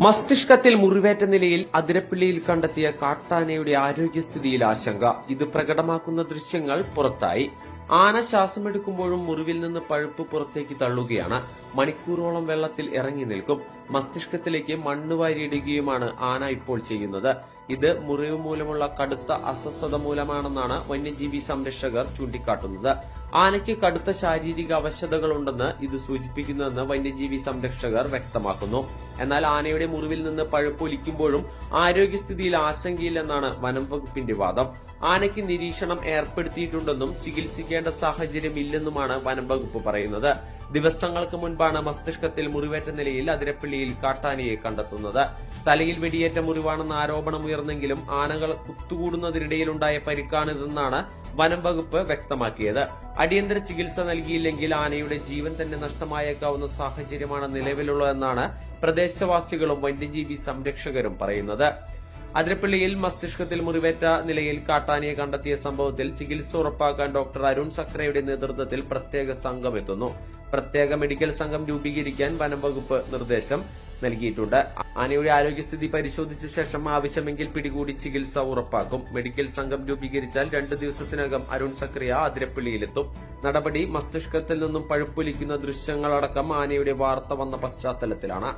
മസ്തിഷ്കത്തിൽ മുറിവേറ്റ നിലയിൽ അതിരപ്പിള്ളിയിൽ കണ്ടെത്തിയ കാട്ടാനയുടെ ആരോഗ്യസ്ഥിതിയിൽ ആശങ്ക. ഇത് പ്രകടമാക്കുന്ന ദൃശ്യങ്ങൾ പുറത്തായി. ആന ശ്വാസമെടുക്കുമ്പോഴും മുറിവിൽ നിന്ന് പഴുപ്പ് പുറത്തേക്ക് തള്ളുകയാണ്. മണിക്കൂറോളം വെള്ളത്തിൽ ഇറങ്ങി നിൽക്കും. മസ്തിഷ്കത്തിലേക്ക് മണ്ണ് വാരിയിടുകയുമാണ് ആന ഇപ്പോൾ ചെയ്യുന്നത്. ഇത് മുറിവ് മൂലമുള്ള കടുത്ത അസ്വസ്ഥത മൂലമാണെന്നാണ് വന്യജീവി സംരക്ഷകർ ചൂണ്ടിക്കാട്ടുന്നത്. ആനയ്ക്ക് കടുത്ത ശാരീരിക അവശതകളുണ്ടെന്ന് ഇത് സൂചിപ്പിക്കുന്നുവെന്ന് വന്യജീവി സംരക്ഷകർ വ്യക്തമാക്കുന്നു. എന്നാൽ ആനയുടെ മുറിവിൽ നിന്ന് പഴുപ്പൊലിക്കുമ്പോഴും ആരോഗ്യസ്ഥിതിയിൽ ആശങ്കയില്ലെന്നാണ് വനം വകുപ്പിന്റെ വാദം. ആനയ്ക്ക് നിരീക്ഷണം ഏർപ്പെടുത്തിയിട്ടുണ്ടെന്നും ചികിത്സിക്കേണ്ട സാഹചര്യമില്ലെന്നുമാണ് വനം വകുപ്പ് പറയുന്നത്. ദിവസങ്ങൾക്ക് മുൻപാണ് മസ്തിഷ്കത്തിൽ മുറിവേറ്റ നിലയിൽ അതിരപ്പള്ളിയിൽ കാട്ടാനയെ കണ്ടെത്തുന്നത്. തലയിൽ വെടിയേറ്റ മുറിവാണെന്ന ആരോപണം ഉയർന്നെങ്കിലും ആനകൾ കുത്തുകൂടുന്നതിനിടയിലുണ്ടായ പരിക്കാണിതെന്നാണ് വനം വകുപ്പ് വ്യക്തമാക്കിയത്. അടിയന്തര ചികിത്സ നൽകിയില്ലെങ്കിൽ ആനയുടെ ജീവൻ തന്നെ നഷ്ടമായേക്കാവുന്ന സാഹചര്യമാണ് നിലവിലുള്ളതെന്നാണ് പ്രദേശവാസികളും വന്യജീവി സംരക്ഷകരും പറയുന്നത്. അതിരപ്പള്ളിയിൽ മസ്തിഷ്കത്തിൽ മുറിവേറ്റ നിലയിൽ കാട്ടാനയെ കണ്ടെത്തിയ സംഭവത്തിൽ ചികിത്സ ഉറപ്പാക്കാൻ ഡോക്ടർ അരുൺ സക്രയുടെ നേതൃത്വത്തിൽ പ്രത്യേക സംഘം എത്തുന്നു. പ്രത്യേക മെഡിക്കൽ സംഘം രൂപീകരിക്കാൻ വനം വകുപ്പ് നിർദ്ദേശം. നൽകിയിട്ടുണ്ട്. ആനയുടെ ആരോഗ്യസ്ഥിതി പരിശോധിച്ച ശേഷം ആവശ്യമെങ്കിൽ പിടികൂടി ചികിത്സ ഉറപ്പാക്കും. മെഡിക്കൽ സംഘം രൂപീകരിച്ചാൽ രണ്ട് ദിവസത്തിനകം അരുൺ സക്രിയ അതിരപ്പള്ളിയിലെത്തും. നടപടി മസ്തിഷ്കത്തിൽ നിന്നും പഴുപ്പൊലിക്കുന്ന ദൃശ്യങ്ങളടക്കം ആനയുടെ വാർത്ത വന്ന പശ്ചാത്തലത്തിലാണ്.